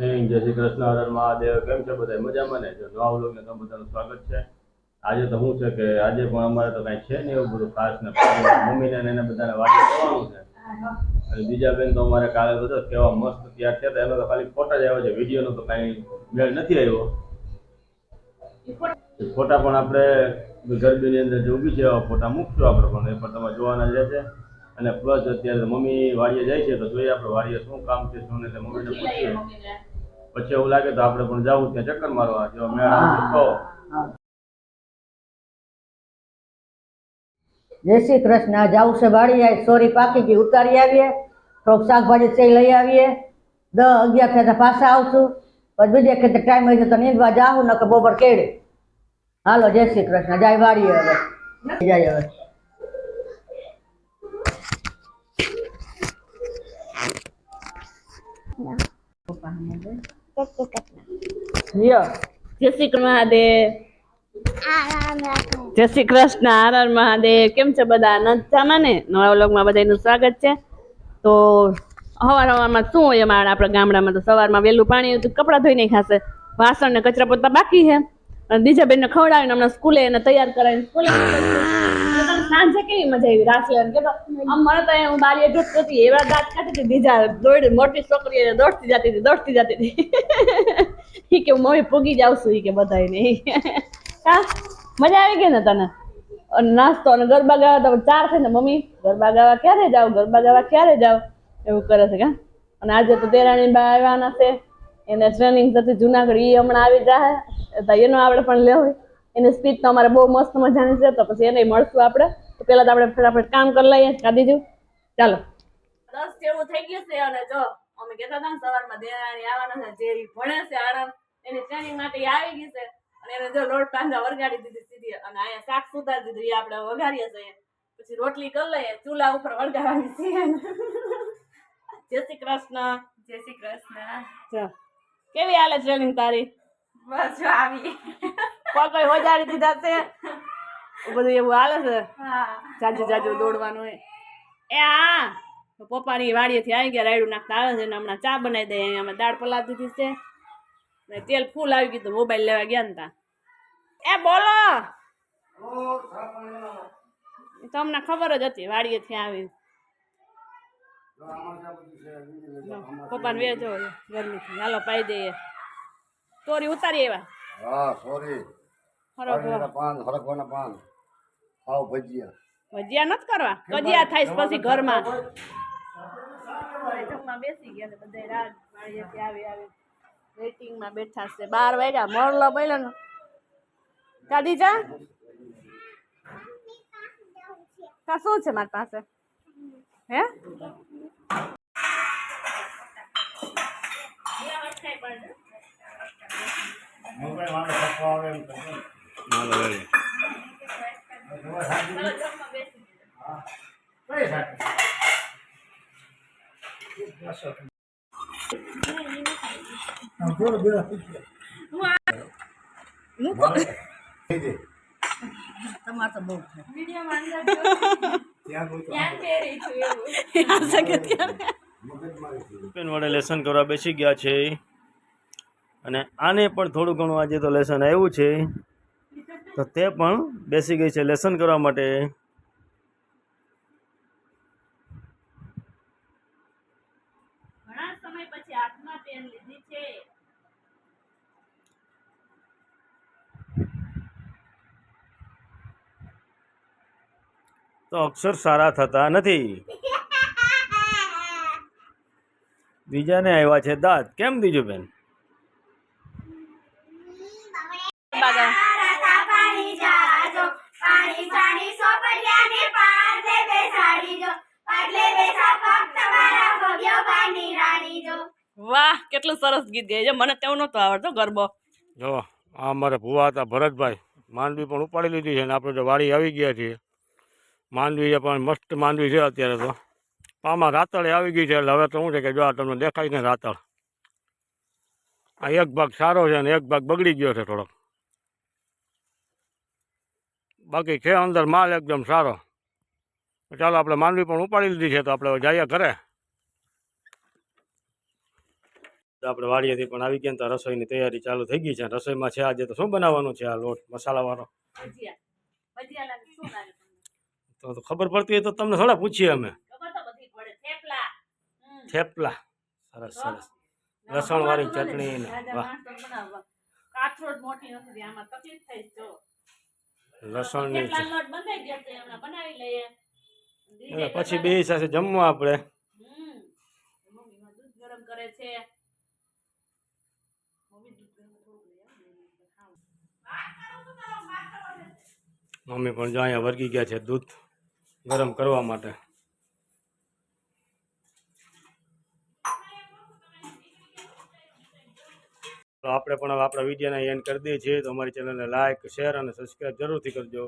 કૃષ્ણ, હર મહાદેવ. કેમ છે બધા મજામાં ને? જો નવા વ્લોગને તમે બધાનું સ્વાગત છે. આજે તો શું છે કે આજે પણ અમારે તો કાંઈ છે નહીં એવું બધું ખાસ ને મમ્મીને ને એને બધાને વાડી કરવાનું છે. અને બીજા બેન તો અમારે કાલે બધો કેવા મસ્ત તૈયાર થયા એનો તો ખાલી ફોટા જ આવ્યો છે. વિડીયોનો તો કાંઈ મેળ નથી આવ્યો. ફોટા પણ આપણે ગરબીની અંદર જે ઊભી છે, એવા ફોટા મૂકશું આપણે પણ. એ પણ તમે જોવાના જ છે અને પ્લસ અત્યારે મમ્મી વાડીએ જાય છે, તો જોઈએ આપણે વાડીએ શું કામ છે, શું નહીં મમ્મીને પૂછીએ. પછી એવું લાગે તો આપણે પણ જવું ત્યાં ચક્કર મારવા જો મેળા તો જય શ્રી કૃષ્ણ જાવું છે વાળી સોરી પાકી ગઈ ઉતારી આવીએ થોડોક શાકભાજી છે લઈ આવીએ. દસ અગિયાર થયા પાછા આવશું પછી બીજે કે ટાઈમ હોય તો નીંદવા જાઉં ન કે બોબર કેડે હાલો જય શ્રી કૃષ્ણ જાય વાળીએ હવે. જાય હવે. લ્યો જય શ્રી કૃષ્ણ. મહાદેવ. જય શ્રી કૃષ્ણ, હર હર મહાદેવ. કેમ છે બધા? નજામાં ને? નવા વ્લોગમાં બધાનું સ્વાગત છે. તો સવાર સવારમાં શું હોય અમારા? આપણા ગામડામાં તો સવારમાં વહેલું પાણી કપડાં ધોઈને ખાશે. વાસણ ને કચરા પોતા બાકી છે. અને બીજા બેનને ખવડાવીને હમણાં સ્કૂલે એને તૈયાર કરાવીને સ્કૂલે. સાંજે કેવી મજા આવી? રાસ લેવાની કે આમ મને તો હું બારીએ જોતી હતી એવા દાંત કાઢી હતી, બીજા દોડ, મોટી છોકરી એને દોડતી જતી હતી, દોડતી જતી હતી. એ કે મમ્મી પૂગી જાઉં છું એ કે બધાને હા, મજા આવી ગઈ ને તને? અને નાસ્તો અને ગરબા ગાવા તો ચાર થઈને મમ્મી? ગરબા ગાવા ક્યારે જાવ? ગરબા ગાવા ક્યારે જાવ? એવું કરે છે કા અને આજે તો દેરાણી બા આવવાના છે, એને ટ્રેનિંગ થતી જુનાગઢ એ હમણાં આવી જાય તો એનો આપણે પણ લેવું એની સ્પીચ તો અમારે બહુ મસ્ત મજાની છે તો પછી એને મળશું આપણે. તો પેલા તો આપણે ફટાફટ કામ કરી લઈએ કાઢીજું ચાલો. દસ જેવું થઈ ગયું છે અને જો અમે કહેતા હતા ને સવારમાં દેરાણી આવવાના છે જે ભણે છે આણંદ એની ટ્રેનિંગ માટે આવી ગઈ છે. અને એને જો લોટ બાંધા વરગાડી દીધી સીધી અને અહીંયા શાક સુધારી દીધું એ આપણે વઘારીએ છીએ. પછી રોટલી કરી લઈએ ચૂલા ઉપર વળગાવાની છે જય શ્રી કૃષ્ણ. જય શ્રી કૃષ્ણ. જો કેવી હાલે ટ્રેનિંગ તારી? બસ આવી. કોઈ કોઈ હોજાડી દીધા છે. બધું એવું હાલે છે. હા. જાજુ જાજુ દોડવાનું હોય. એ હા તો પપ્પાની વાડીએથી આવી ગયા રાયડું નાખતા આવે છે ને હમણાં ચા બનાવી દઈએ અહીંયા અમે દાળ પલા દીધી છે. ને તેલ ફૂલ આવી ગયું તો મોબાઈલ લેવા ગયા ને તા. એ બોલો. એ તો અમને ખબર જ હતી વાડીએથી આવી પપ્પાને વેચો ગરમીથી. હાલો પાઈ દઈએ. તોરી ઉતારી એવા હા સોરી હરો પાન હરકવાના પાન. ખાવ ભજીયા. ભજીયા નથી કરવા? કજિયા થાય પછી ઘરમાં? બેસી ગયા બધા રાત વાળીએથી આવી આવી વેઇટિંગમાં બેઠા છે. બાર વાગ્યા મોરલો બોલ્યો ને. કાઢી જા કા શું છે મારી પાસે? હે? તમારે તો બહુ થાય આ શકે ત્યારે પેન વડે લેસન કરવા બેસી ગયા છે. અને આને પણ થોડું ઘણું આજે તો લેસન આવ્યું છે. તો તે પણ બેસી ગઈ છે લેસન કરવા માટે. તો અક્ષર સારા થતા નથી. બીજાને આવ્યા છે દાંત. કેમ બીજું બેન બાગા પાણી જાજો પાણી પાણી સોપરિયાને પારલે બેસાડી જો પાટલે બેસા પગ તમારા ભોગ્યો બાની રાણી જો વાહ કેટલું સરસ ગીત ગાય છે. મને તેવું નહોતું આવડતો ગરબો. જો, આ અમારે ભુવા હતા ભરતભાઈ. માંડવી પણ ઉપાડી લીધી છે ને આપણે તો વાડી આવી ગયા છીએ. માંડવી પણ મસ્ત માંડવી છે અત્યારે તો. આમાં રાતળે આવી ગઈ છે, એટલે હવે તો શું છે કે જો આ તમને દેખાય ને રાતળ. આ એક ભાગ સારો છે અને એક ભાગ બગડી ગયો છે થોડોક. બાકી છે અંદર માલ એકદમ સારો. ચાલો, આપણે માંડવી પણ ઉપાડી લીધી છે તો આપણે જઈએ ઘરે તો આપણે વાડીએથી પણ આવી ગયા તો રસોઈની તૈયારી ચાલુ થઈ ગઈ છે. રસોઈમાં છે આજે તો શું બનાવવાનું છે આ લોટ મસાલાવાળો? તો ખબર પડતી હોય તો તમને થોડા પૂછીએ અમે. થેપલા. સરસ સરસ. સરસ લસણવાળી ચટણી ને. વાહ. એટલે પછી બે સાથે જમવા આપણે. દૂધ ગરમ કરે છે મમ્મી દૂધ ગરમ થોડુંક લઈ આવો ને એની ઉપર ખાવું. મમ્મી પણ જો અહીંયા વર્ગી ગયા છે દૂધ ગરમ કરવા માટે. તો આપણે પણ આપણા વિડીયોને એન્ડ કરી દઈએ છીએ. તો અમારી ચેનલને લાઇક શેર અને સબસ્ક્રાઈબ જરૂરથી કરજો.